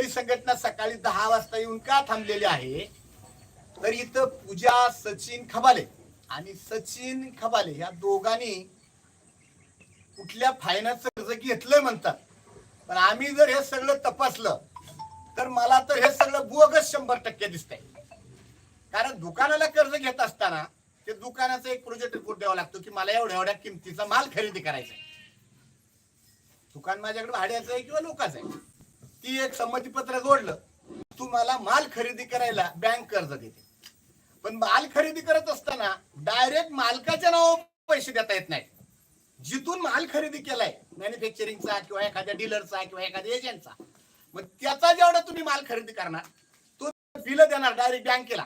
शेतकरी संघटना सकाळी दहा वाजता येऊन का थांबलेली आहे? तर इथं पूजा सचिन खबाले आणि सचिन खबाले या दोघांनी कुठल्या फायनान्स कर्ज घेतलंय म्हणतात. पण आम्ही जर हे सगळं तपासलं तर मला तर हे सगळं बोगस शंभर टक्के दिसतंय. कारण दुकानाला कर्ज घेत असताना ते दुकानाचा एक प्रोजेक्ट रिपोर्ट द्यावा लागतो की मला एवढ्या एवढ्या किमतीचा माल खरेदी करायचा आहे. दुकान माझ्याकडे भाड्याचं आहे किंवा लोकांचं आहे. ती एक संमतीपत्र जोडलं. तुम्हाला माल खरेदी करायला बँक कर्ज देते. पण माल खरेदी करत असताना डायरेक्ट मालकाच्या नावावर पैसे देता येत नाही जिथून माल खरेदी केलाय मॅन्युफॅक्चरिंगचा किंवा एखाद्या डीलरचा किंवा एखाद्या एजंटचा मग त्याचा जेवढा तुम्ही माल खरेदी करणार तो बिल देणार डायरेक्ट बँकेला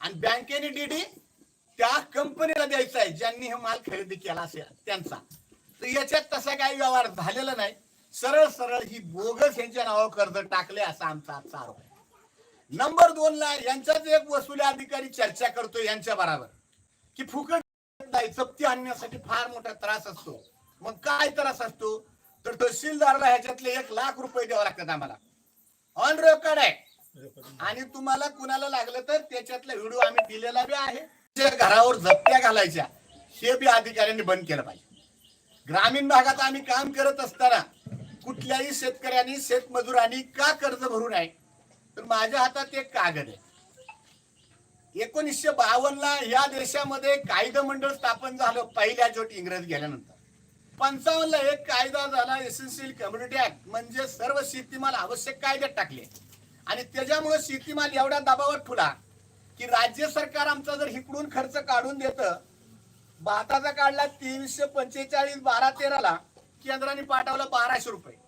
आणि बँकेने डीडी त्या कंपनीला द्यायचा आहे ज्यांनी हे माल खरेदी केला असेल त्यांचा. तर याच्यात तसा काही व्यवहार झालेला नाही. सरळ सरळ ही बोगस यांच्या नावावर कर्ज टाकले असा आमचा आजचा आरोप आहे. नंबर दोन ला यांचाच एक वसुली अधिकारी चर्चा करतो यांच्या बरोबर. की फुकट नाही जप्ती आणण्यासाठी फार मोठा त्रास असतो. मग काय त्रास असतो? तर तहसीलदारला ह्याच्यातले एक लाख रुपये द्यावे लागतात आम्हाला. ऑन रेकॉर्ड आहे. आणि तुम्हाला कुणाला लागलं तर त्याच्यातला व्हिडिओ आम्ही दिलेला बी आहे. घरावर जप्त्या घालायच्या हे बी अधिकाऱ्यांनी बंद केलं पाहिजे. ग्रामीण भागात आम्ही काम करत असताना कुठल्याही शेतकऱ्यांनी शेतमजुरांनी का कर्ज भरू नये? तर माझ्या हातात एक कागद आहे. एकोणीसशे बावन्न ला या देशामध्ये कायदा मंडळ स्थापन झालं पहिल्या जोट इंग्रज गेल्यानंतर. पंचावन्न ला एक कायदा झाला एसेन्शियल कम्युनिटी ऍक्ट म्हणजे सर्व शेतीमाल आवश्यक कायद्यात टाकले. आणि त्याच्यामुळे शेतीमाल एवढ्या दबावात ठुला की राज्य सरकार आमचा जर इकडून खर्च काढून देतं भाताचा काढला तीनशे पंचेचाळीस बारा तेराला केंद्राने पाठवला बाराशे रुपये.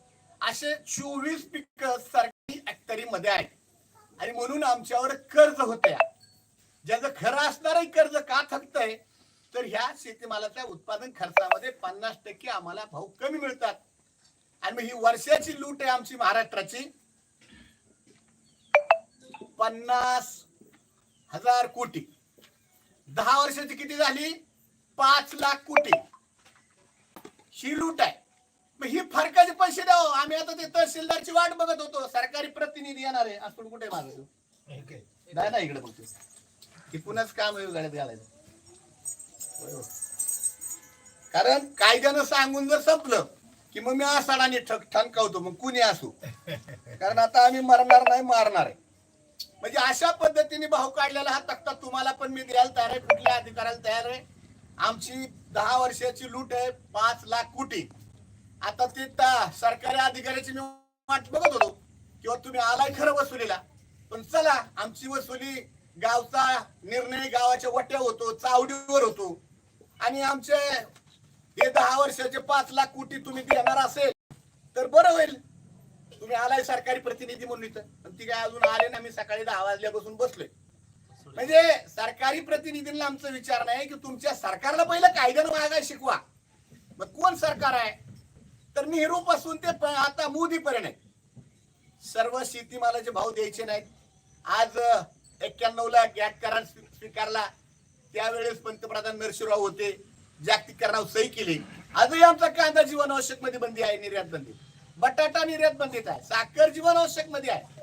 असे चोवीस पिक सरकारी अखत्यारी मध्ये आहेत. आणि म्हणून आमच्यावर कर्ज होत ज्याचं खरं असणारही कर्ज का थकतंय तर ह्या शेतीमालाच्या उत्पादन खर्चामध्ये पन्नास टक्के आम्हाला भाव कमी मिळतात. आणि मग ही वर्षाची लूट आहे आमची महाराष्ट्राची. पन्नास हजार कोटी. दहा वर्षाची किती झाली? पाच लाख कोटी. ही लूट आहे. ही फरकाचे पैसे द्यावं आम्ही आता ते तहसीलदारची वाट बघत होतो. सरकारी प्रतिनिधी येणार आहे. असं कुठे मागतो नाही ना इकडे बघतो. हे पुन्हाच काम आहे गाड्यात घालायचं हो. कारण कायद्यानं सांगून जर संपलं की मग मी आसाडाने ठक ठणकावतो मग कुणी असू? कारण आता आम्ही मरणार नाही मारणार आहे. म्हणजे अशा पद्धतीने भाव काढलेला हा तक्ता तुम्हाला पण मी द्यायला तयार आहे. कुठल्या अधिकाऱ्याला तयार आहे? आमची दहा वर्षाची लूट आहे. पाच लाख कोटी. आता ते सरकारी अधिकाऱ्याची मी वाट बघत होतो. किंवा तुम्ही आलाय खरं वसुलीला. पण चला आमची वसुली गावचा निर्णय गावाच्या वट्या होतो चावडीवर होतो. आणि आमचे हे दहा वर्षाचे पाच लाख कोटी तुम्ही देणार असेल तर बरं होईल. तुम्ही आलाय सरकारी प्रतिनिधी म्हणून इथं. ती काय अजून आले ना मी सकाळी दहा वाजल्यापासून बसलोय. म्हणजे सरकारी प्रतिनिधींना आमचा विचार नाही की तुमच्या सरकारला पहिलं कायद्यानं मागाय शिकवा. मग कोण सरकार आहे? तर नेहरू पासून ते आता मोदी पर्यंत सर्व शेतीमालाचे भाव द्यायचे नाहीत. आज एक्क्याण्णव ला गॅट करार स्वीकारला. त्यावेळेस पंतप्रधान नरसिंहराव होते. जागतिकीकरणावर सही केली. आजही आमचा कांदा जीवनावश्यकमध्ये बंदी आहे निर्यात बंदी. बटाटा निर्यात बंदीत आहे. साखर जीवनावश्यकमध्ये आहे.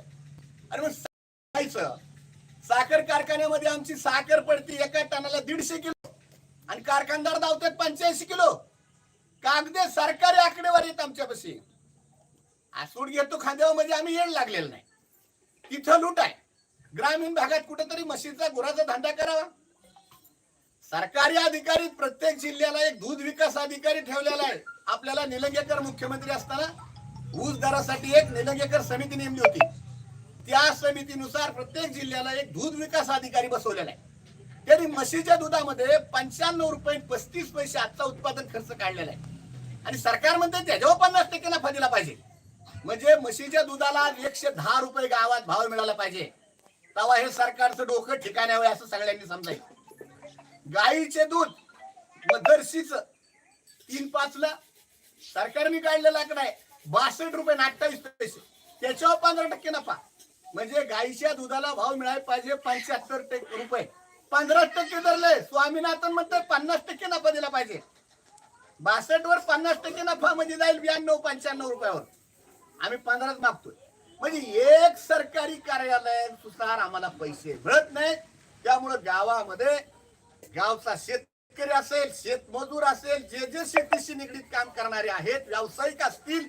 अरे मग सांगायचं. साखर कारखान्यामध्ये आमची साखर पडते एका टनाला दीडशे किलो. आणि कारखानदार धावतात पंच्याऐंशी किलो. कागदे सरकारी आकडेवारी आहेत आमच्यापाशी. आसूड घेतो खांद्यावर म्हणजे आम्ही येण लागलेलं नाही. तिथं लूट आहे. ग्रामीण भागात कुठेतरी म्हशीचा गुराचा धंदा करावा. सरकारी अधिकारी प्रत्येक जिल्ह्याला एक दूध विकास अधिकारी ठेवलेला आहे. आपल्याला निलंगेकर मुख्यमंत्री असताना ऊस दरासाठी एक निलंगेकर समिती नेमली होती. त्या समितीनुसार प्रत्येक जिल्ह्याला एक दूध विकास अधिकारी बसवलेला आहे. त्यांनी म्हशीच्या दुधामध्ये पंच्याण्णव रुपये पस्तीस पैसे आजचा उत्पादन खर्च काढलेला आहे. आणि सरकार म्हणते त्याच्यावर पन्नास टक्के नफा दिला पाहिजे. म्हणजे म्हशीच्या दुधाला एकशे दहा रुपये गावात भाव मिळाला पाहिजे. तेव्हा हे सरकारचं डोकं ठिकाण्यावर हवं असं सगळ्यांनी समजायचं. गाईचे दूध व तीन पाच ला सरकारने काढलेला आकडा आहे. बासष्ट रुपये अठ्ठावीस पैसे. त्याच्यावर पंधरा टक्के नफा. म्हणजे गाईच्या दुधाला भाव मिळायला पाहिजे पंच्याहत्तर टक्के रुपये. पंधरा टक्के धरले. स्वामीनाथन म्हणतात पन्नास टक्के नफा दिला पाहिजे. बासष्ट वर पन्नास टक्के नफा म्हणजे जाईल ब्याण्णव पंच्याण्णव रुपयावर. आम्ही पंधराच मागतोय. म्हणजे एक सरकारी कार्यालय सुसार आम्हाला पैसे मिळत नाही त्यामुळं गावामध्ये गावचा शेतकरी असेल शेतमजूर असेल जे जे शेतीशी निगडीत काम करणारे आहेत व्यावसायिक असतील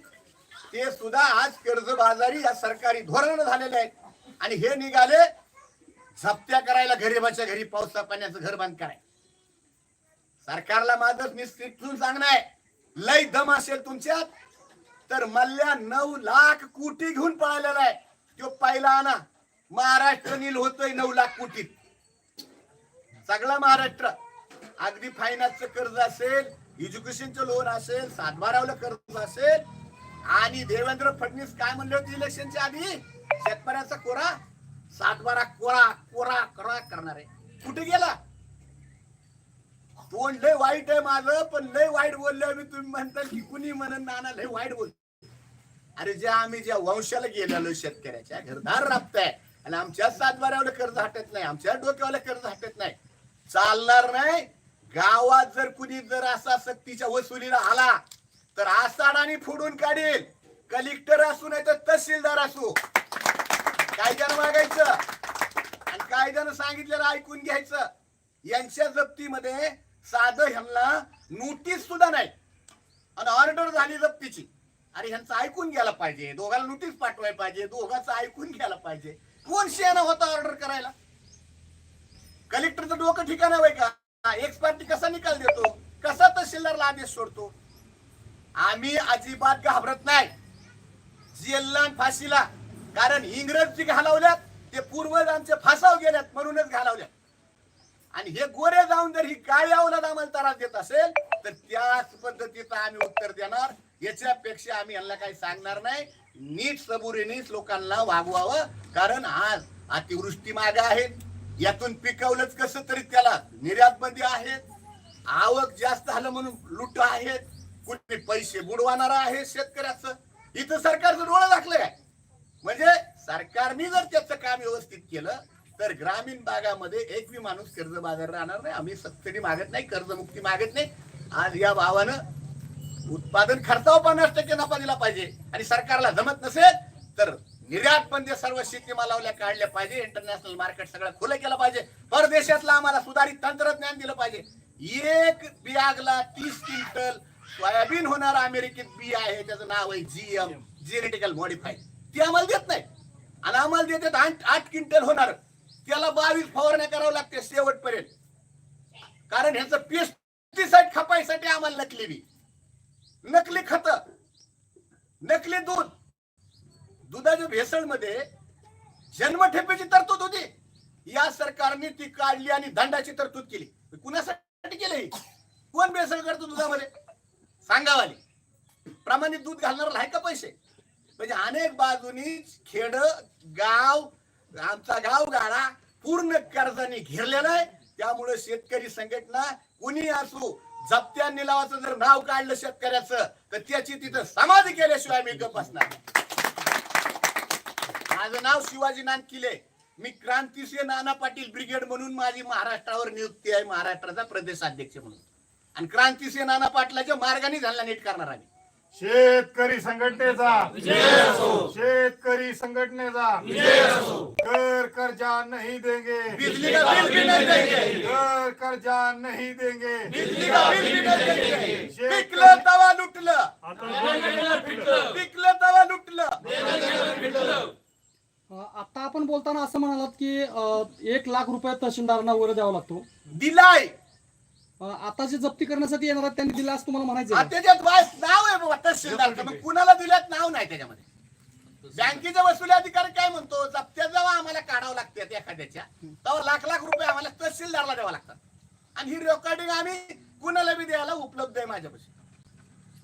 ते सुद्धा आज कर्जबाजारी या सरकारी धोरण झालेले आहेत. आणि हे निघाले झप्त्या करायला गरीबाच्या घरी पावसा पाण्याचं घर बांध कराय. सरकारला माझं मी स्ट्रिक्टून सांगणार लय दम असेल तुमच्यात तर मल्ल्या नऊ लाख कोटी घेऊन पळालेला आहे. तो पहिला आणा. महाराष्ट्र नील होतोय नऊ लाख कोटीत. सगळा महाराष्ट्र. अगदी फायनान्सचं कर्ज असेल एज्युकेशनचं लोन असेल सातबारावलं कर्ज असेल आणि देवेंद्र फडणवीस काय म्हणले होते इलेक्शनच्या आधी? शेतकऱ्याचा कोरा? सातबारा कोरा कोरा कोरा करणार. आहे कुठे गेला? तोंड लय वाईट आहे माझं पण लय वाईट बोलले मी. तुम्ही म्हणता की कुणी म्हणत नाना लय वाईट बोल अरे जे आम्ही ज्या वंशाला गेलेलो शेतकऱ्याच्या घरदार राबताय. आणि आमच्या सातबाऱ्यावर कर्ज हटत नाही आमच्या डोक्यावाला कर्ज हटत नाही. चालणार नाही. गावात जर कुणी जर असा सक्तीच्या वसुलीला आला तर आसाडाने फोडून काढेल. कलेक्टर असू नाही तर तहसीलदार असू. कायद्यानं मागायचं आणि कायद्यानं सांगितलेलं ऐकून घ्यायचं. यांच्या जप्तीमध्ये साधं ह्यांना नोटीस सुद्धा नाही. आणि ऑर्डर झाली जप्तीची. अरे ह्यांचं ऐकून घ्यायला पाहिजे. दोघांना नोटीस पाठवायला पाहिजे. दोघांचं ऐकून घ्यायला पाहिजे. कोण शेणा होता ऑर्डर करायला? कलेक्टरचं डोकं ठिकाण आहे का? एक्सपर्टी कसा निकाल देतो? कसा तहसीलदारला आदेश सोडतो? आम्ही अजिबात घाबरत नाही. जेलला फाशीला. कारण इंग्रजी घालवल्यात ते पूर्वज आमचे फासाव गेल्यात म्हणूनच घालवल्यात. आणि हे गोरे जाऊन जर ही काळी अवलाद आम्हाला त्रास देत असेल तर त्याच पद्धतीचं आम्ही उत्तर देणार. याच्यापेक्षा आम्ही यांना काही सांगणार नाही. नीट सबुरीनीच लोकांना वागवावं कारण आज अतिवृष्टी माग आहेत यातून पिकवलंच कसं तरी त्याला निर्यात बंदी आहेत आवक जास्त झालं म्हणून लुट आहेत. कुठे पैसे बुडवाणार आहे शेतकऱ्याचं. इथं सरकारचं डोळं दाखलं आहे म्हणजे सरकारने जर त्याचं काम व्यवस्थित केलं तर ग्रामीण भागामध्ये एक बी माणूस कर्ज बाजार राहणार नाही. आम्ही सबसिडी मागत नाही कर्जमुक्ती मागत नाही. आज या भावानं उत्पादन खर्चावर पन्नास टक्के नफा दिला पाहिजे आणि सरकारला जमत नसेल तर निर्यात बंदी सर्व शेतीमालावल्या काढल्या पाहिजे इंटरनॅशनल मार्केट सगळं खुलं केलं पाहिजे. परदेशातलं आम्हाला सुधारित तंत्रज्ञान दिलं पाहिजे. एक बियागला तीस क्विंटल सोयाबीन होणार अमेरिकेत बी आहे त्याचं नाव आहे जीएम जेनेटिकल मॉडिफाईड ते आम्हाला देत नाही. आणि आम्हाला देतात आठ आठ क्विंटल होणार. त्याला बावीस फवारण्या करावं लागते शेवटपर्यंत. कारण ह्याचं पेस्टिसाईड खपायसाठी आम्हाला नकली बी. नकली खत. नकली दूध. दुधाच्या भेसळमध्ये जन्मठेपेची तरतूद होती. या सरकारने ती काढली आणि दंडाची तरतूद केली. कुणासाठी केली? कोण भेसळ करतो दुधामध्ये? सांगावाली प्रमाणित दूध घालणार आहे का पैसे? म्हणजे अनेक बाजूनी खेड गाव आमचा गाव गाडा पूर्ण कर्जाने घेरलेला आहे. त्यामुळे शेतकरी संघटना कुणी असो जप्त्या निलावाचं जर नाव काढलं शेतकऱ्याचं तर त्याची तिथं समाधी केल्याशिवाय मी गप असणार माझं नाव शिवाजी नानकिले. मी क्रांतिसिंह नाना पाटील ब्रिगेड म्हणून माझी महाराष्ट्रावर नियुक्ती आहे महाराष्ट्राचा प्रदेश अध्यक्ष म्हणून. आणि क्रांतिसिंह नाना पाटलाच्या मार्गाने झाला नीट करणार आम्ही. शेतकरी संघटनेचा. शेतकरी संघटनेचा. कर कर्जा नहीं देंगे. बिजली का बिल भी नहीं देंगे कर कर्जा नहीं देंगे. बिजली का बिल भी नहीं देंगे पिकलं. तवा लुटलं पिकलं तवा लुटलं. आता आपण बोलताना असं म्हणालात की अ, एक लाख रुपये तहसीलदारांना वगैरे द्यावा लागतो. दिलाय. आता जे जप्ती करण्यासाठी येणार आहेत त्यांनी दिला असं तुम्हाला म्हणायचं? त्याच्यात नाव आहे बाबा तहसीलदारचं मग कुणाला दिल्यात नाव नाही त्याच्यामध्ये. बँकेचा वसुली अधिकारी काय म्हणतो जप्त्या जेव्हा आम्हाला काढावं लागतात एखाद्याच्या तेव्हा लाख लाख रुपये आम्हाला तहसीलदारला द्यावा लागतात. आणि ही रेकॉर्डिंग आम्ही कुणाला बी द्यायला उपलब्ध आहे माझ्यापाशी.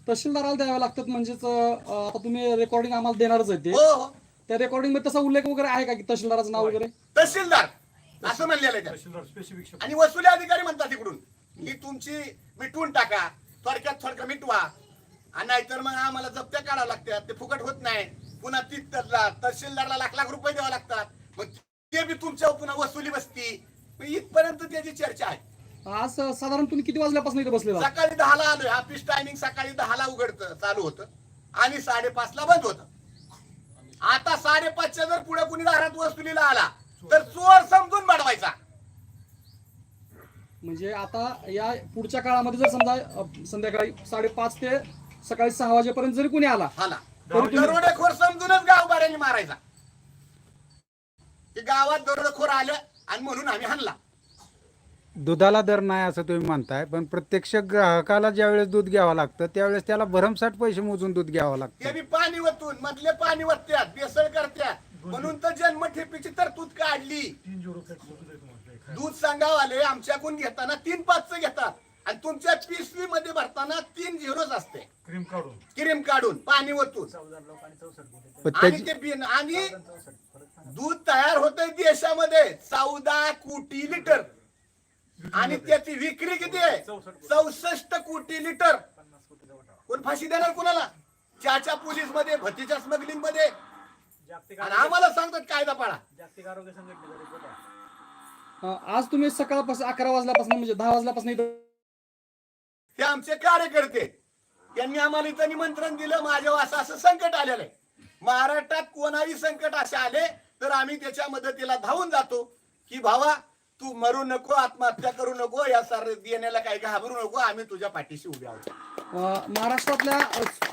तहसीलदाराला द्यावे लागतात म्हणजेच आता तुम्ही रेकॉर्डिंग आम्हाला देणारच आहे ते. हो हो. त्या रेकॉर्डिंगमध्ये तसा उल्लेख वगैरे आहे का की तहसीलदाराचं नाव वगैरे? तहसीलदार. असं म्हणलेलं आहे. आणि वसुली अधिकारी म्हणतात तिकडून ही तुमची मिटवून टाका. थोडक्यात थोडक्यात मिटवा. आणि नाहीतर मग आम्हाला जप्त्या काढावं लागतात. ते फुकट होत नाही. पुन्हा ती तहसीलदारला लाख लाख रुपये द्यावे लागतात. मग ते बी तुमच्या पुन्हा वसुली बसती. मग इथपर्यंत त्याची चर्चा आहे. आज साधारण तुम्ही किती वाजल्यापासून इथे आहात? सकाळी दहाला आलोय. ऑफिस टायमिंग सकाळी दहाला उघडतं चालू होतं. आणि साडेपाच ला बंद होतं. आता साडेपाचच्या जर पुढे कुणी दारात वसुलीला आला तर चोर बडवायचा म्हणजे आता या पुढच्या काळामध्ये जर समजा अ, संध्याकाळी साडेपाच ते सकाळी सहा वाजेपर्यंत जरी कोणी आला हाला तरी तुम्ही- दरोडेखोर समजूनच गाव बाऱ्याने मारायचा. ते गावात दरोडेखोर आलं आणि म्हणून आम्ही हाणला. दुधाला दर नाही असं तुम्ही म्हणताय पण प्रत्यक्ष ग्राहकाला ज्यावेळेस दूध घ्यावं लागतं त्यावेळेस त्याला भरमसाठ पैसे मोजून दूध घ्यावं ते लागतं बी पाणी वतून मधले पाणी वतत्यात बेसळ करत्यात. म्हणून तर जन्मठेपीची तरतूद काढली. दूध सांगाव आले आमच्याकडून घेताना तीन पाचचं घेतात. आणि तुमच्या पिशवी मध्ये भरताना तीन झिरोच असते. क्रीम काढून. क्रीम काढून पाणी पण आणि त्याची ते बिन आणि दूध तयार होतंय देशामध्ये. चौदा कोटी लिटर. आणि त्याची विक्री किती आहे? चौसष्ट कोटी. लिटर. कोण फाशी देणार कोणाला? चाच्या पोलीसमध्ये भतीच्या स्मगलिंगमध्ये. आणि आम्हाला सांगतात कायदा पाळा. अ, आज तुम्ही सकाळपासून अकरा वाजल्यापासून म्हणजे दहा वाजल्यापासून इथं हे आमचे कार्यकर्ते. त्यांनी आम्हाला इथं निमंत्रण दिलं. माझ्या असं असं संकट आलेलं आहे. महाराष्ट्रात कोणाही संकट असे आले तर आम्ही त्याच्या मदतीला धावून जातो की भावा तू मरू नको आत्महत्या करू नको या सर देण्याला काही घाबरू नको आम्ही तुझ्या पाठीशी उभे आहोत. महाराष्ट्रातल्या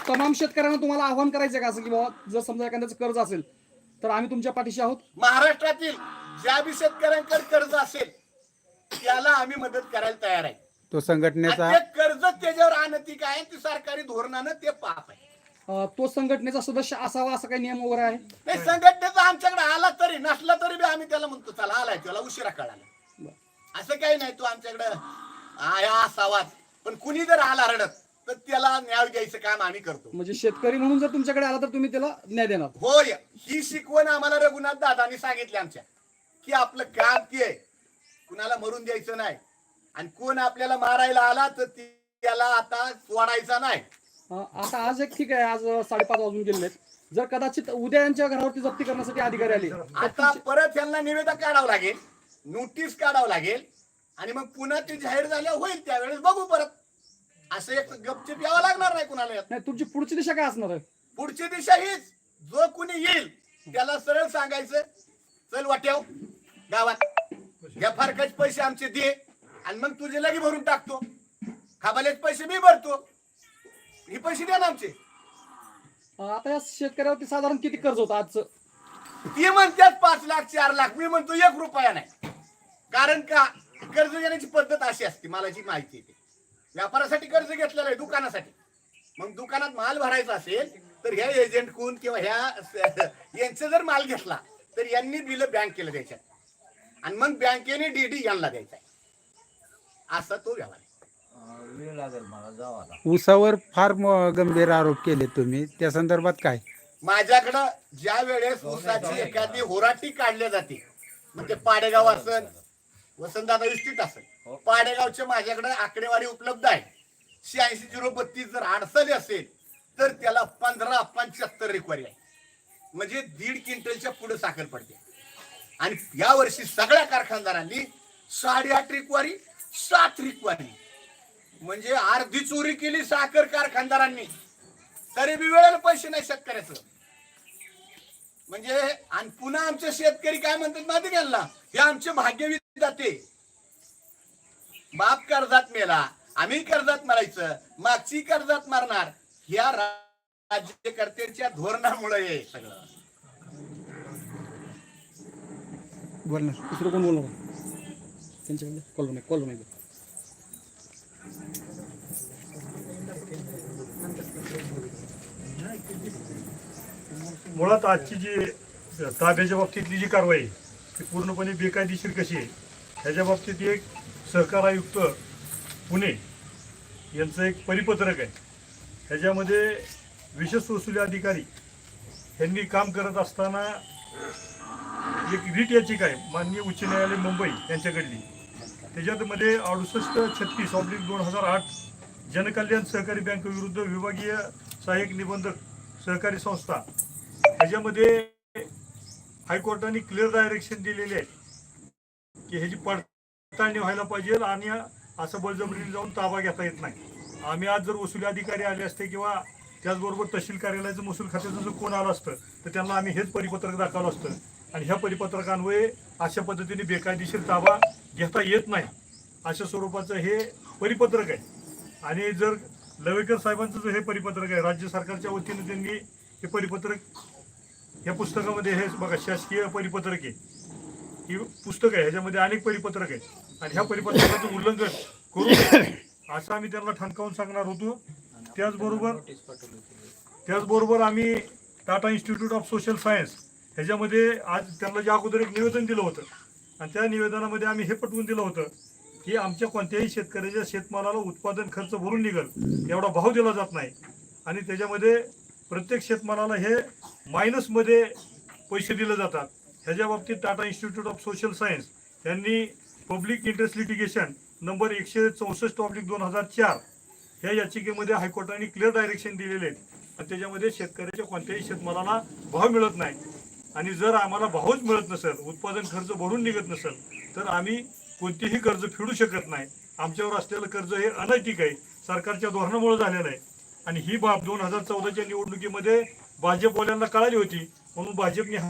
तमाम शेतकऱ्यांना तुम्हाला आव्हान करायचं का? असं की बाबा जर समजा एखाद्याचं कर्ज असेल तर आम्ही तुमच्या पाठीशी आहोत. महाराष्ट्रातील ज्या बी शेतकऱ्यांकडे कर्ज असेल त्याला आम्ही मदत करायला तयार आहे. तो संघटनेचा आणि ते कर्ज त्याच्यावर अनैतिक आहे ते सरकारी धोरणानं ते पाप आहे. अ, तो संघटनेचा सदस्य असावा असा काही नियम वगैरे आहे? नाही संघटनेचा आमच्याकडे आला तरी नसला तरी बी आम्ही त्याला म्हणतो चला आलाय त्याला उशिरा कळाला. असं काही नाही तू आमच्याकडं आया असावाच पण कुणी जर आला रडत तर त्याला न्याय द्यायचं काम आम्ही करतो. म्हणजे शेतकरी म्हणून जर तुमच्याकडे आला तर तुम्ही त्याला न्याय देणार. होय. ही शिकवण आम्हाला रघुनाथ दादानी सांगितली आमच्या. की आपलं काम ते आहे. कुणाला मरून द्यायचं नाही. आणि कोण आपल्याला मारायला आला तर ती- त्याला आता सोडायचा नाही. आता आज एक ठीक आहे आज साडेपाच वाजून आहेत. जर कदाचित उद्या यांच्या घरावरती जप्ती करण्यासाठी अधिकारी आले आता परत यांना निवेदन काढावं लागेल नोटीस काढावं लागेल आणि मग पुन्हा ती जाहीर झाल्या होईल त्यावेळेस बघू परत. असं एक गपचिप यावं लागणार नाही कुणाला यात. नाही तुमची पुढची दिशा काय असणार आहे? पुढची दिशा हीच. जो कुणी येईल त्याला सरळ सांगायचं. चल वाट्याव गावात. या फारकाचे पैसे आमचे दे आणि मग तुझे लगे भरून टाकतो. खाबालेच पैसे मी भरतो. हे पैसे द्या ना आमचे. आता या शेतकऱ्यावरती साधारण किती कर्ज होतं आजचं? ती म्हणतात पाच लाख चार लाख. मी म्हणतो एक रुपया नाही. कारण का? कर्ज घेण्याची पद्धत अशी असते मला जी माहिती आहे ती. व्यापारासाठी कर्ज घेतलेलं आहे दुकानासाठी. मग दुकानात माल भरायचा असेल तर ह्या एजंट कोण किंवा ह्या यांचं जर माल घेतला तर यांनी बिल बँकेला द्यायच्या आणि मग बँकेने डीडी यांना द्यायचा असा तो व्यवहार आहे. वेळ लागेल मला जावाला ऊसावर फार म- गंभीर आरोप केले तुम्ही. त्या संदर्भात काय? माझ्याकडं ज्या वेळेस ऊसाची एखादी होराटी काढली जाते मग ते पाडेगाव असेल वसंतदादा इष्टीत असेल पाडेगावचे माझ्याकडे आकडेवारी उपलब्ध आहे. शहाऐंशी झिरो बत्तीस जर अडचणी असेल तर त्याला पंधरा पंच्याहत्तर रिक्वायरी आहे. म्हणजे दीड क्विंटलच्या पुढे साखर पडते. आणि या वर्षी सगळ्या कारखानदारांनी साडेआठ रिकवारी सात रिकवारी म्हणजे अर्धी चोरी केली साखर कारखानदारांनी. तरी बी वेळेला पैसे नाही शेतकऱ्याचं. म्हणजे आणि पुन्हा आमचे शेतकरी काय म्हणतात माहिती घ्यायला हे आमचे भाग्य जाते बाप कर्जात मेला आम्ही कर्जात मारायचं मागची कर्जात मारणार. ह्या रा- राज्यकर्त्यांच्या धोरणामुळे हे सगळं. बोल दुसरं कोण बोलणार? त्यांच्याकडे कॉल नाही कॉल नाही. मुळात आजची जी ताब्याच्या बाबतीतली जी कारवाई ती पूर्णपणे बेकायदेशीर कशी आहे? ह्याच्या बाबतीत एक सहकार आयुक्त पुणे यांचं एक परिपत्रक आहे. ह्याच्यामध्ये विशेष वसुली अधिकारी यांनी काम करत असताना एक रीट याचिका आहे माननीय उच्च न्यायालय मुंबई यांच्याकडली. त्याच्यामध्ये अडुसष्ट छत्तीस ऑब्लिक दोन हजार आठ जनकल्याण सहकारी बँक विरुद्ध विभागीय सहाय्यक निबंधक सहकारी संस्था ह्याच्यामध्ये हायकोर्टाने क्लिअर डायरेक्शन दिलेले आहे की ह्याची पडताळणी व्हायला पाहिजे आणि असं बळजबरीने जाऊन ताबा घेता येत नाही. आम्ही आज जर वसुली अधिकारी आले असते किंवा त्याचबरोबर तहसील कार्यालयाचं महसूल खात्याचं जर कोण आलं असतं तर त्यांना आम्ही हेच परिपत्रक दाखवलं असतं. आणि ह्या परिपत्रकांमुळे अशा पद्धतीने बेकायदेशीर ताबा घेता येत नाही. अशा स्वरूपाचं हे परिपत्रक आहे. आणि जर लवेकर साहेबांचं जर हे परिपत्रक आहे राज्य सरकारच्या वतीनं त्यांनी हे परिपत्रक या पुस्तकामध्ये हे बघा शासकीय परिपत्रक आहे. ही पुस्तक आहे ह्याच्यामध्ये अनेक परिपत्रक आहेत. आणि ह्या परिपत्रकाचं उल्लंघन करू असं आम्ही त्यांना ठणकावून सांगणार होतो. त्याचबरोबर त्याचबरोबर आम्ही Tata institute of social science ह्याच्यामध्ये आज त्यांना जे अगोदर एक निवेदन दिलं होतं आणि त्या निवेदनामध्ये आम्ही हे पटवून दिलं होतं की आमच्या कोणत्याही शेतकऱ्याच्या शेतमालाला उत्पादन खर्च भरून निघल एवढा भाव दिला जात नाही. आणि त्याच्यामध्ये प्रत्येक शेतमालाला हे मायनसमध्ये पैसे दिले जातात. ह्याच्या बाबतीत Tata institute of social science यांनी पब्लिक इंटरेस्ट लिटिगेशन नंबर एकशे चौसष्ट ऑब्लिक दोन हजार चार ह्या याचिकेमध्ये हायकोर्टाने क्लिअर डायरेक्शन दिलेले आहेत. आणि त्याच्यामध्ये शेतकऱ्याच्या कोणत्याही शेतमालाला भाव मिळत नाही. आणि जर आम्हाला भावच मिळत नसेल उत्पादन खर्च भरून निघत नसेल तर आम्ही कोणतेही कर्ज फेडू शकत नाही. आमच्यावर असलेलं कर्ज हे अनैतिक आहे. सरकारच्या धोरणामुळे झालेलं आहे. आणि ही बाब दोन हजार चौदाच्या निवडणुकीमध्ये भाजपवाल्यांना कळाली होती. म्हणून भाजपने हा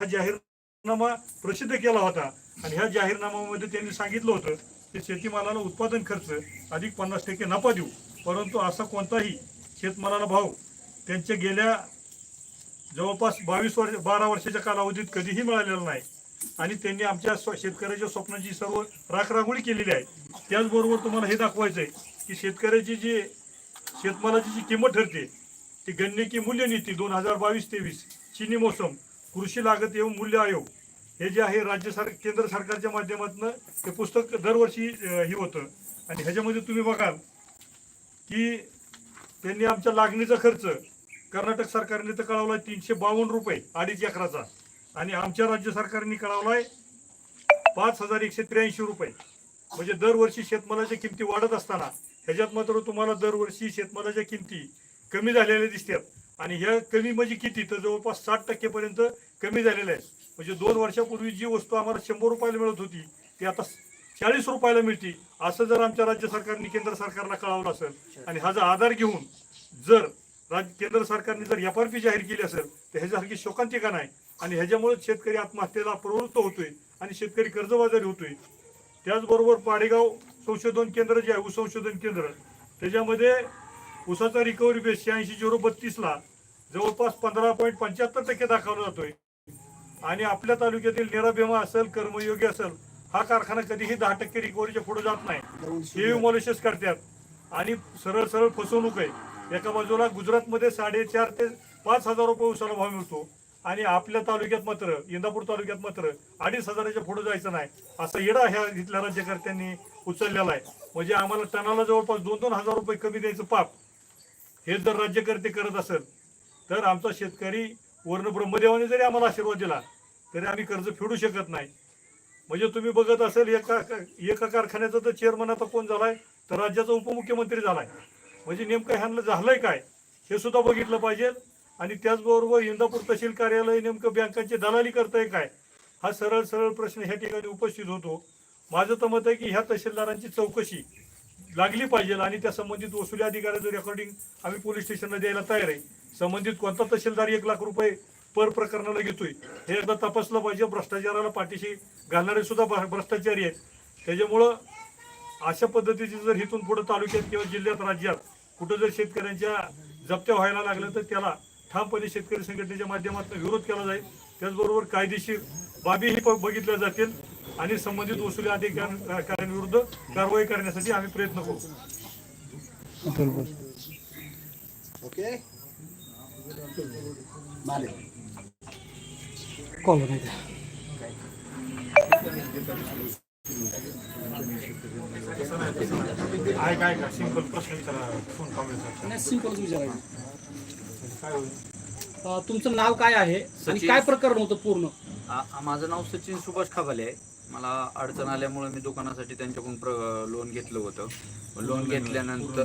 हा जाहीरनामा प्रसिद्ध केला होता. आणि ह्या जाहीरनाम्यामध्ये त्यांनी सांगितलं होतं की शेतीमालाला उत्पादन खर्च अधिक पन्नास टक्के नफा देऊ. परंतु असा कोणताही शेतमालाला भाव त्यांच्या गेल्या जवळपास बावीस वर्ष बारा वर्षाच्या कालावधीत कधीही मिळालेला नाही. आणि त्यांनी आमच्या स्व- शेतकऱ्याच्या स्वप्नाची सर्व राखरांगोळी केलेली आहे. त्याचबरोबर तुम्हाला हे दाखवायचं आहे की शेतकऱ्याची जी शेतमालाची जी किंमत ठरते ती गण्य की मूल्य नीती दोन हजार बावीस तेवीस चिनी मोसम कृषी लागत एवं मूल्य आयोग हे जे आहे राज्य सर केंद्र सरकारच्या माध्यमातून हे पुस्तक दरवर्षी हे होतं. आणि ह्याच्यामध्ये तुम्ही बघाल की त्यांनी आमच्या लागणीचा खर्च कर्नाटक सरकारने तर कळवलाय तीनशे बावन्न रुपये अडीच एकराचा. आणि आमच्या राज्य सरकारने कळवलाय पाच हजार एकशे त्र्याऐंशी रुपये. म्हणजे दरवर्षी शेतमालाच्या किमती वाढत असताना ह्याच्यात मात्र तुम्हाला दरवर्षी शेतमालाच्या किमती कमी झालेल्या दिसतात. आणि ह्या कमी म्हणजे किती? तर जवळपास साठ टक्केपर्यंत कमी झालेल्या आहेत. म्हणजे दोन वर्षापूर्वी जी वस्तू आम्हाला शंभर रुपयाला मिळत होती ती आता चाळीस रुपयाला मिळते. असं जर आमच्या राज्य सरकारने केंद्र सरकारला कळवलं असेल आणि ह्याचा आधार घेऊन जर राज्य केंद्र सरकारने जर एफ आर पी जाहीर केली असेल तर ह्याच्यासारखी शोकांतिका नाही? आणि ह्याच्यामुळे शेतकरी आत्महत्येला प्रवृत्त होतोय आणि शेतकरी कर्जबाजारी होतोय. त्याचबरोबर पाडेगाव संशोधन केंद्र जे आहे ऊस संशोधन केंद्र त्याच्यामध्ये ऊसाचा रिकव्हरी बेस शहाऐंशी झिरो बत्तीसला जवळपास पंधरा पॉईंट पंच्याहत्तर टक्के दाखवला जातोय. आणि आपल्या तालुक्यातील निराभीमा असेल कर्मयोगी असेल हा कारखाना कधीही दहा टक्के रिकव्हरीच्या पुढे जात नाही. हे मॉलिशस करतात. आणि सरळ सरळ फसवणूक आहे. एका बाजूला गुजरातमध्ये साडेचार ते पाच हजार रुपये उसाला भाव मिळतो आणि आपल्या तालुक्यात मात्र इंदापूर तालुक्यात मात्र अडीच हजाराच्या पुढे जायचं नाही. असा येडा ह्या इथल्या राज्यकर्त्यांनी उचललेला आहे. म्हणजे आम्हाला टनाला जवळपास दोन दोन हजार रुपये कमी द्यायचं पाप. हे जर राज्यकर्ते करत असेल तर आमचा शेतकरी वर्ण ब्रह्मदेवाने जरी आम्हाला आशीर्वाद दिला तरी आम्ही कर्ज फेडू शकत नाही. म्हणजे तुम्ही बघत असेल एका एका कारखान्याचा तर चेअरमन आता कोण झालाय? तर राज्याचा उपमुख्यमंत्री झालाय. म्हणजे नेमकं ह्यांना झालंय काय? हे सुद्धा बघितलं पाहिजे. आणि त्याचबरोबर इंदापूर तहसील कार्यालय नेमकं बँकांची दलाली करताय काय? हा सरळ सरळ प्रश्न ह्या ठिकाणी उपस्थित होतो. माझं तर मत आहे की ह्या तहसीलदारांची चौकशी लागली पाहिजे आणि त्या संबंधित वसुली अधिकाऱ्याचं रेकॉर्डिंग आम्ही पोलीस स्टेशनला द्यायला तयार आहे. संबंधित कोणता तहसीलदार एक लाख रुपये पर प्रकरणाला घेतोय हे एकदा तपासलं पाहिजे. भ्रष्टाचाराला पाठीशी घालणारे सुद्धा भ्रष्टाचारी आहेत. त्याच्यामुळं अशा पद्धतीचे जर इथून पुढे तालुक्यात किंवा जिल्ह्यात राज्यात कुठं जर शेतकऱ्यांच्या जप्त्या व्हायला लागल्या तर त्याला ठामपणे शेतकरी संघटनेच्या माध्यमातून विरोध केला जाईल. त्याचबरोबर कायदेशीर बाबीही बघितल्या जातील आणि संबंधित वसुली अधिकाऱ्यांविरुद्ध कारवाई करण्यासाठी आम्ही प्रयत्न करू. ओके? कॉल. आहे काय का सिंपल प्रश्न विचारा फोन कॉमेंट नाही सिंपलच विचारायचं काय होईल? अं, तुमचं नाव काय आहे? आणि सचिन. काय प्रकरण होतं पूर्ण? आ- आ- माझं नाव सचिन सुभाष खाबाले आहे. मला अडचण आल्यामुळे मी दुकानासाठी त्यांच्याकडून प्र लोन घेतलं होतं. लोन घेतल्यानंतर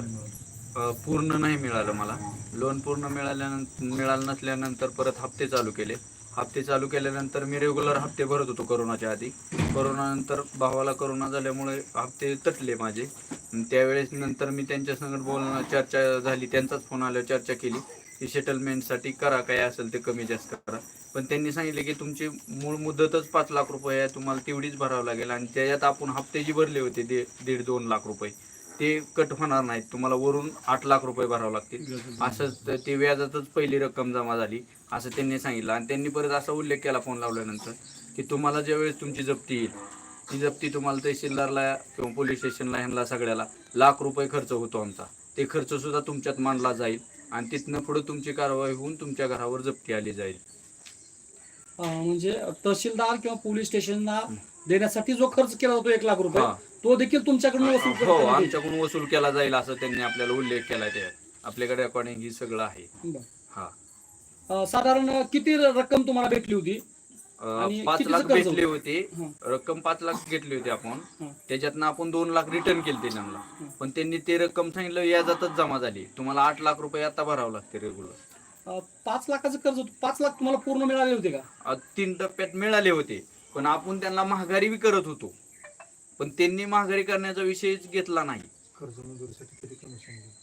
अ, पूर्ण नाही मिळालं मला. लोन पूर्ण मिळाल्यानंतर मिळालं नसल्यानंतर परत हप्ते चालू केले. हप्ते चालू केल्यानंतर मी रेग्युलर हप्ते भरत होतो करोनाच्या आधी. कोरोनानंतर भावाला करोना झाल्यामुळे हप्ते तटले माझे. त्यावेळेस नंतर मी त्यांच्यासंगत बोलणं चर्चा झाली त्यांचाच फोन आल्यावर चर्चा केली की सेटलमेंटसाठी करा काय असेल ते कमी जास्त करा. पण त्यांनी सांगितले की तुमची मूळ मुदतच पाच लाख रुपये आहे तुम्हाला तेवढीच भरावं लागेल. आणि त्याच्यात आपण हप्ते जी भरले होते दीड दोन लाख रुपये. ते कट होणार नाहीत. तुम्हाला वरून आठ लाख रुपये भरावे लागतील. असं त- व्याजातच पहिली रक्कम जमा झाली असं त्यांनी सांगितलं. आणि त्यांनी परत असा उल्लेख केला फोन लावल्यानंतर की तुम्हाला ज्यावेळेस तुमची जप्ती येईल ती जप्ती तुम्हाला तहसीलदारला किंवा पोलीस स्टेशनला ह्यांना सगळ्याला लाख रुपये खर्च होतो आमचा. ते खर्च सुद्धा तुमच्यात मांडला जाईल आणि तिथनं पुढे तुमची कारवाई होऊन तुमच्या घरावर जप्ती आली जाईल. म्हणजे तहसीलदार किंवा पोलीस स्टेशनला देण्यासाठी जो खर्च केला जातो एक लाख रुपये. तो देखील तुमच्याकडून वसूल हो येईल. आमच्याकडून वसूल केला जाईल असं त्यांनी आपल्याला उल्लेख केला त्यात आपल्याकडे अकॉर्डिंग ही सगळं आहे. बरं. हा. अं, साधारण किती रक्कम तुम्हाला भेटली होती? अं, पाच कितीचं लाख कर्ज भेटले होतं? होते हं. रक्कम पाच लाख घेतली होती आपण. हं. त्याच्यातनं आपण दोन लाख रिटर्न केले त्यांना. पण त्यांनी ते रक्कम सांगितलं याजातच जमा झाली. तुम्हाला आठ लाख रुपये आता भरावं लागते रेग्युलर अं, पाच लाखाचं कर्ज होतं. पाच लाख तुम्हाला पूर्ण मिळाले होते का? तीन टप्प्यात मिळाले होते. पण आपण त्यांना महागारी बी करत होतो. पण त्यांनी महागारी करण्याचा विषयच घेतला नाही.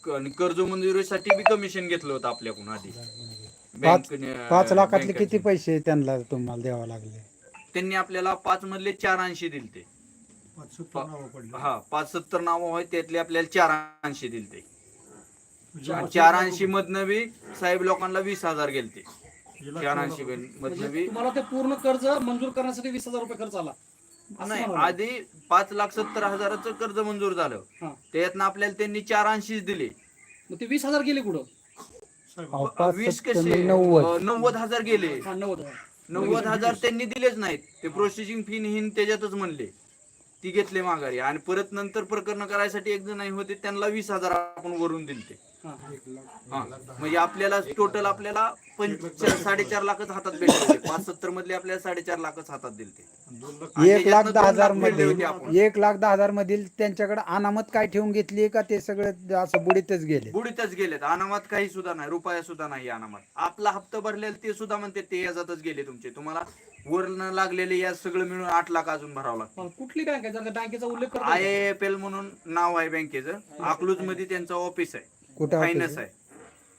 क- आणि कर्ज मंजुरीसाठी बी कमिशन घेतलं होतं आपल्याकडून आधी. पाच बँकेने- पाच लाखातले. किती पैसे त्यांना तुम्हाला द्यावा लागले? त्यांनी आपल्याला पाच मधले चार ऐंशी दिलते. हा पाच सत्तर नावं आहेत त्यातले आपल्याला चार ऐंशी दिलते. आणि चार ऐंशी मधनं बी साहेब लोकांना वीस हजार गेलते. चार ऐंशी मधनं म्हणजे बी. तुम्हाला ते पूर्ण कर्ज मंजूर करण्यासाठी वीस हजार रुपये खर्च आला. नाही. आधी पाच लाख सत्तर हजाराचं कर्ज मंजूर झालं. हा. त्यातनं आपल्याला त्यांनी चार ऐंशीच दिले. मग ते वीस हजार गेले कुठं? अहो, पाच वीस सत्तर कसे? म्हणजे नव्वद. अं, नव्वद हजार गेले. हा नव्वद हजार. नव्वद हजार त्यांनी दिलेच नाहीत. ते प्रोसेसिंग फी हिन त्याच्यातच म्हणले. ती घेतले माघारी. आणि परत नंतर प्रकरण करायसाठी एक जण होते त्यांना वीस हजार आपण वरून दिलते. हा. हा. म्हणजे आपल्याला टोटल आपल्याला पंच साडेचार लाखच हातात भेटले पाच सत्तर मधले आपल्याला साडेचार लाखच हातात दिलते आणि एक लाख दहा हजारमध्ये. एक लाख दहा हजार मधील त्यांच्याकडे अनामत काय ठेवून घेतली का ते सगळे असं बुडीतच गेले? बुडीतच गेलेत. अनामात काही सुद्धा नाही. रुपया सुद्धा नाही अनामात. आपला हप्ता भरलेला ते सुद्धा म्हणते ते याच्यातच गेले तुमचे. तुम्हाला वरण लागलेले या सगळं मिळून आठ लाख अजून भरावं लागतं. हा, कुठली बँक आहे? बँकेचा उल्लेख आय एफ एल म्हणून नाव आहे बँकेचं अकलूजमध्ये त्यांचं ऑफिस आहे. कुठं फायनान्स आहे?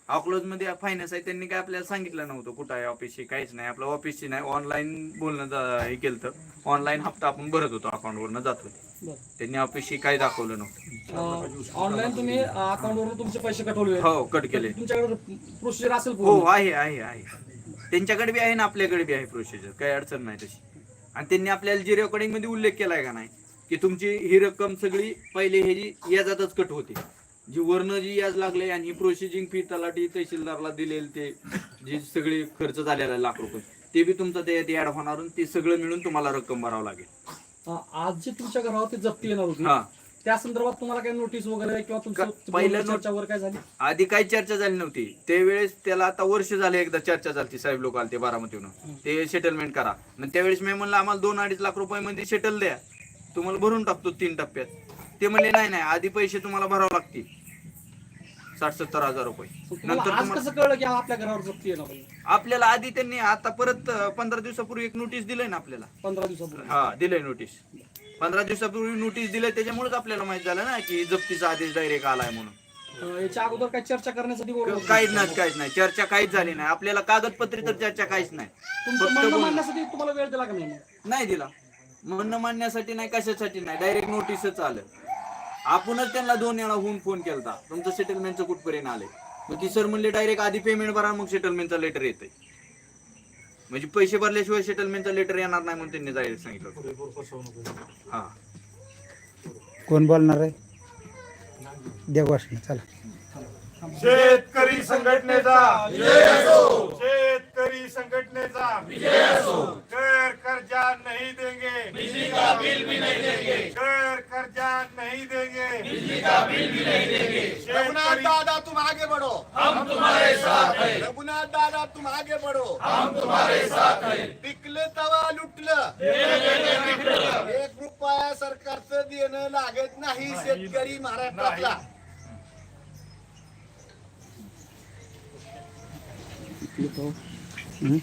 अकलूजमध्ये फायनान्स आहे त्यांनी काय आपल्याला सांगितलं नव्हतं कुठं आहे ऑफिसची काहीच नाही. आपलं ऑफिसची नाही ऑनलाईन बोलणं जा- हे केलं ऑनलाईन हप्ता आपण भरत होतो अकाउंटवरनं जात होते. त्यांनी ऑफिसची काही दाखवलं नव्हतं. ऑनलाईन तुम्ही अकाउंटवरून तुमचे पैसे कटवले हो कट केले. तुमच्याकडे प्रोसिजर असेल हो पूर्ण आहे आहे आहे. त्यांच्याकडे बी आहे ना आपल्याकडे बी आहे प्रोसिजर काही अडचण नाही तशी. आणि त्यांनी आपल्याला जी रेकॉर्डिंगमध्ये उल्लेख केलाय का नाही की तुमची ही रक्कम सगळी पहिले हे जी याजातच कट होते. जी वर्ण जी याज लागले आणि प्रोसिजिंग फी तलाठी तहसीलदारला दिलेली ते जी सगळी खर्च झालेला लाख रुपये ते बी तुमचं ते ऍड होणार आणि ते सगळं मिळून तुम्हाला रक्कम भरावं लागेल. आज जे तुमच्या घरावर ते जप्ती येणार होती हा. त्या संदर्भात तुम्हाला काही नोटीस वगैरे किंवा तुमचं का- पहिलं बोलणं, चर्चा वगैरे काय झाली? आधी काही चर्चा झाली नव्हती. त्यावेळेस त्याला आता वर्ष झाले एकदा चर्चा झाली साहेब लोक आले ते बारामतीहून ते सेटलमेंट करा. मग त्यावेळेस मी म्हणलं आम्हाला दोन अडीच लाख रुपयामध्ये सेटल द्या. तुम्हाला भरून टाकतो तीन टप्प्यात. ते म्हणले नाही नाही आधी पैसे तुम्हाला भरावे लागतील. साठ सत्तर हजार रुपये. नंतर आज तुम्हाला कसं कळलं की आपल्या घरावर जप्ती येणार आहे? आपल्याला आधी त्यांनी आता परत अं, पंधरा दिवसापूर्वी एक नोटीस दिलंय ना आपल्याला. पंधरा दिवसापूर्वी. हा दिलंय नोटीस पंधरा दिवसापूर्वी नोटीस दिलंय त्याच्यामुळेच आपल्याला माहीत झालं ना की जप्तीचा आदेश डायरेक्ट आलाय म्हणून. अं, याच्या अगोदर काही चर्चा करण्यासाठी बोलवलं होतं? काहीच नाही काहीच नाही. चर्चा काहीच झाली नाही. आपल्याला कागदपत्री तर चर्चा काहीच नाही. तुमचं फक्त म्हणणं बोलणं. मांडण्यासाठी तुम्हाला वेळ दिला का नाही मग? नाही दिला. म्हणणं मांडण्यासाठी नाही कशासाठी नाही. डायरेक्ट नोटीसच आलं. आपणच त्यांना दोन वेळा होऊन फोन केलता. तुमचं सेटलमेंटचं कुठपर्यंत आलंय? मग ती सर म्हणले डायरेक्ट आधी पेमेंट भरा मग सेटलमेंटचा लेटर येतंय. म्हणजे पैसे भरल्याशिवाय सेटलमेंटचा लेटर येणार नाही म्हणून त्यांनी डायरेक्ट सांगितलं हा. कोण बोलणार आहे? देववासनी चला. शेतकरी संघटनेचा शेतकरी संघटनेचा कर कर्जा नहीं देंगे. बिजली का बिल भी नहीं देंगे. कर कर्जा नहीं देंगे. बिजली का बिल भी नहीं देंगे. रघुनाथ दादा तुम आगे बढ़ो. हम तुम्हारे साथ हैं. रघुनाथ दादा तुम आगे बढ़ो. हम तुम्हारे साथ हैं. पिकलं तवा लुटलं. एक रुपया सरकारचं देणं लागत नाही शेतकरी महाराष्ट्रातला. dito. Hmm?